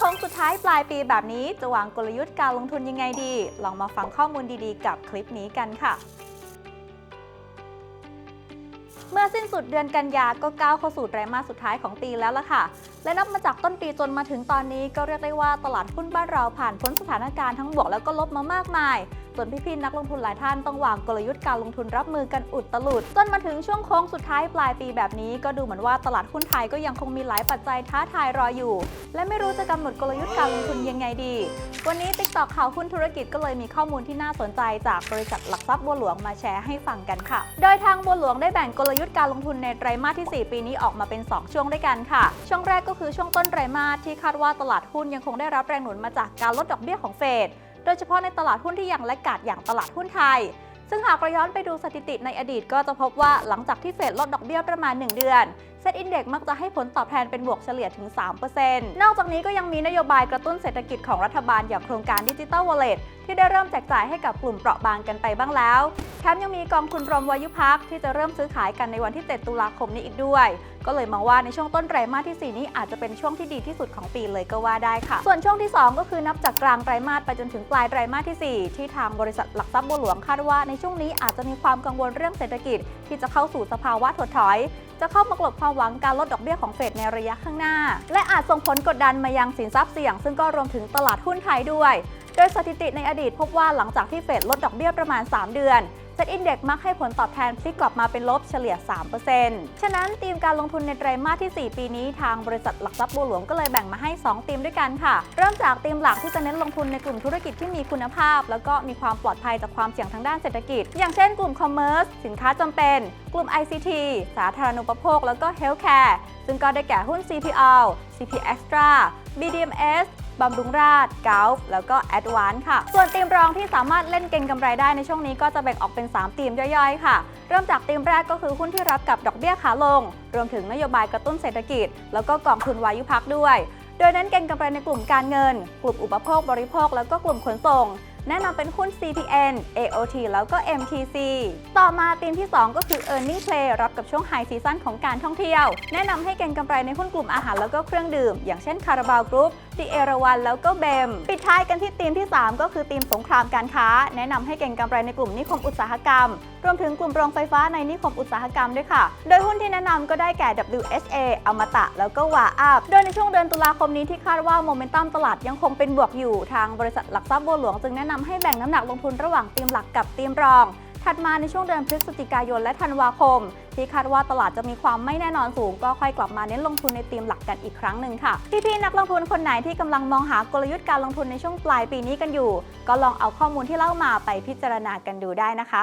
ค้งสุดท้ายปลายปีแบบนี้จะวางกลยุทธ์การลงทุนยังไงดี ลองมาฟังข้อมูลดีๆ กับคลิปนี้กันค่ะ เมื่อสิ้นสุดเดือนกันยาก็ก้าวเข้าสู่ไตรมาสสุดท้ายของปีแล้วล่ะค่ะ และนับมาจากต้นปีจนมาถึงตอนนี้ก็เรียกได้ว่าตลาดหุ้นบ้านเราผ่านพ้นสถานการณ์ทั้งบวกแล้วก็ลบมามากมายจนพี่ๆนักลงทุนหลายท่านต้องวางกลยุทธ์การลงทุนรับมือกันอุดตลุดจนมาถึงช่วงโค้งสุดท้ายปลายปีแบบนี้ ก็ดูเหมือนว่าตลาดหุ้นไทยก็ยังคงมีหลายปัจจัยท้าทายรออยู่ และไม่รู้จะกำหนดกลยุทธ์การลงทุนยังไงดี วันนี้ติ๊กตอกข่าวหุ้นธุรกิจก็เลยมีข้อมูลที่น่าสนใจจากบริษัทหลักทรัพย์บัวหลวงมาแชร์ให้ฟังกันค่ะ โดยทางบัวหลวงได้แบ่งกลยุทธ์การลงทุนในไตรมาสที่ 4 ปีนี้ออกมาเป็น 2 ช่วงด้วยกันค่ะ ช่วงแรกก็คือช่วงต้นไตรมาสที่คาดว่าตลาดหุ้นยังคงได้รับแรงหนุนมาจากการลดดอกเบี้ยของเฟด โดยเฉพาะในตลาดหุ้นที่ยังและกาดอย่างตลาดหุ้นไทย ซึ่งหากเราย้อนไปดูสถิติในอดีตก็จะพบว่าหลังจากที่เฟดลดดอกเบี้ยประมาณ 1 เดือนเซ็ตอินเด็กมักจะให้ผลตอบแทนเป็นบวกเฉลี่ยถึง 3%นอกจากนี้ก็ยังมีนโยบายกระตุ้นเศรษฐกิจของรัฐบาลอย่างโครงการดิจิ t a ลวอลเล็ตที่ได้เริ่มแจกจ่ายให้กับกลุ่มเปราะบางกันไปบ้างแล้วแถมยังมีกองทุนรวมวายุพักที่จะเริ่มซื้อขายกันในวันที่ 7 ตุลาคมนี้อีกด้วย ก็เลยมองว่าในช่วงต้นไตรมาสที่ 4 นี้อาจจะเป็นช่วงที่ดีที่สุดของปีเลยก็ว่าได้ค่ะ ส่วนช่วงที่ 2 ก็คือนับจากกลางไตรมาสไปจนถึงปลายไตรมาสที่ 4 ที่ทางบริษัทหลักทรัพย์บัวหลวงคาดว่าในช่วงนี้อาจจะมีความกังวลเรื่องเศรษฐกิจที่จะเข้าสู่สภาวะถดถอย จะเข้ามากลบความหวังการลดดอกเบี้ยของเฟดในระยะข้างหน้า และอาจส่งผลกดดันมายังสินทรัพย์เสี่ยง ซึ่งก็รวมถึงตลาดหุ้นไทยด้วย โดยสถิติในอดีตพบว่าหลังจากที่เฟดลดดอกเบี้ยประมาณ 3 เดือน เซ็ตอินเด็กมักให้ผลตอบแทนพลิกกลับมาเป็นลบเฉลี่ย 3%ฉะนั้นธีมการลงทุนในไตรมาสที่ 4 ปีนี้ทางบริษัทหลักทรัพย์บัวหลวงก็เลยแบ่งมาให้ 2 ธีมด้วยกันค่ะ เริ่มจากธีมหลักที่จะเน้นลงทุนในกลุ่มธุรกิจที่มีคุณภาพ แล้วก็มีความปลอดภัยจากความเสี่ยงทางด้านเศรษฐกิจ อย่างเช่นกลุ่มคอมเมอร์สสินค้าจำเป็น กลุ่ม ICT สาธารณูปโภค แล้วก็ Healthcare ซึ่งก็ได้แก่หุ้น CPL CP Extra BDMs บำรุงราชกาฟแล้วก็แอดวานค่ะ ส่วนทีมรองที่สามารถเล่นเก่งกำไรได้ในช่วงนี้ก็จะแบ่งออกเป็น3ทีมย่อยๆ ค่ะ เริ่มจากทีมแรกก็คือหุ้นที่รับกับดอกเบี้ยขาลง รวมถึงนโยบายกระตุ้นเศรษฐกิจ แล้วก็กองทุนวายุพักด้วย โดยเน้นเก่งกำไรในกลุ่มการเงิน กลุ่มอุปโภคบริโภค แล้วก็กลุ่มขนส่ง แนะนำเป็นหุ้น CPN AOT แล้วก็ MTC ต่อมาธีมที่ 2 ก็คือ Earning Play รับกับช่วงไฮซีซั่นของการท่องเที่ยว แนะนำให้เก็งกำไรในหุ้นกลุ่มอาหารแล้วก็เครื่องดื่ม อย่างเช่นคาราบาวกรุ๊ปดีเอราวันแล้วก็เบม ปิดท้ายกันที่ธีมที่ 3 ก็คือธีมสงครามการค้า แนะนำให้เก็งกำไรในกลุ่มนิคมอุตสาหกรรม รวมถึงกลุ่มโรงไฟฟ้าในนิคมอุตสาหกรรมด้วยค่ะ โดยหุ้นที่แนะนำก็ได้แก่ WHA อมตะ แล้วก็วาอัพโดยในช่วงเดือนตุลาคมนี้ที่คาดว่าโมเมนตัมตลาดยังคงเป็นบวกอยู่ทางบริษัทหลักทรัพย์บัวหลวงจึงแนะนนำให้แบ่งน้ำหนักลงทุนระหว่างธีมหลักกับธีมรอง ถัดมาในช่วงเดือนพฤศจิกายนและธันวาคม ที่คาดว่าตลาดจะมีความไม่แน่นอนสูง ก็ค่อยกลับมาเน้นลงทุนในธีมหลักกันอีกครั้งหนึ่งค่ะ พี่ๆนักลงทุนคนไหนที่กำลังมองหากลยุทธ์การลงทุนในช่วงปลายปีนี้กันอยู่ ก็ลองเอาข้อมูลที่เล่ามาไปพิจารณากันดูได้นะคะ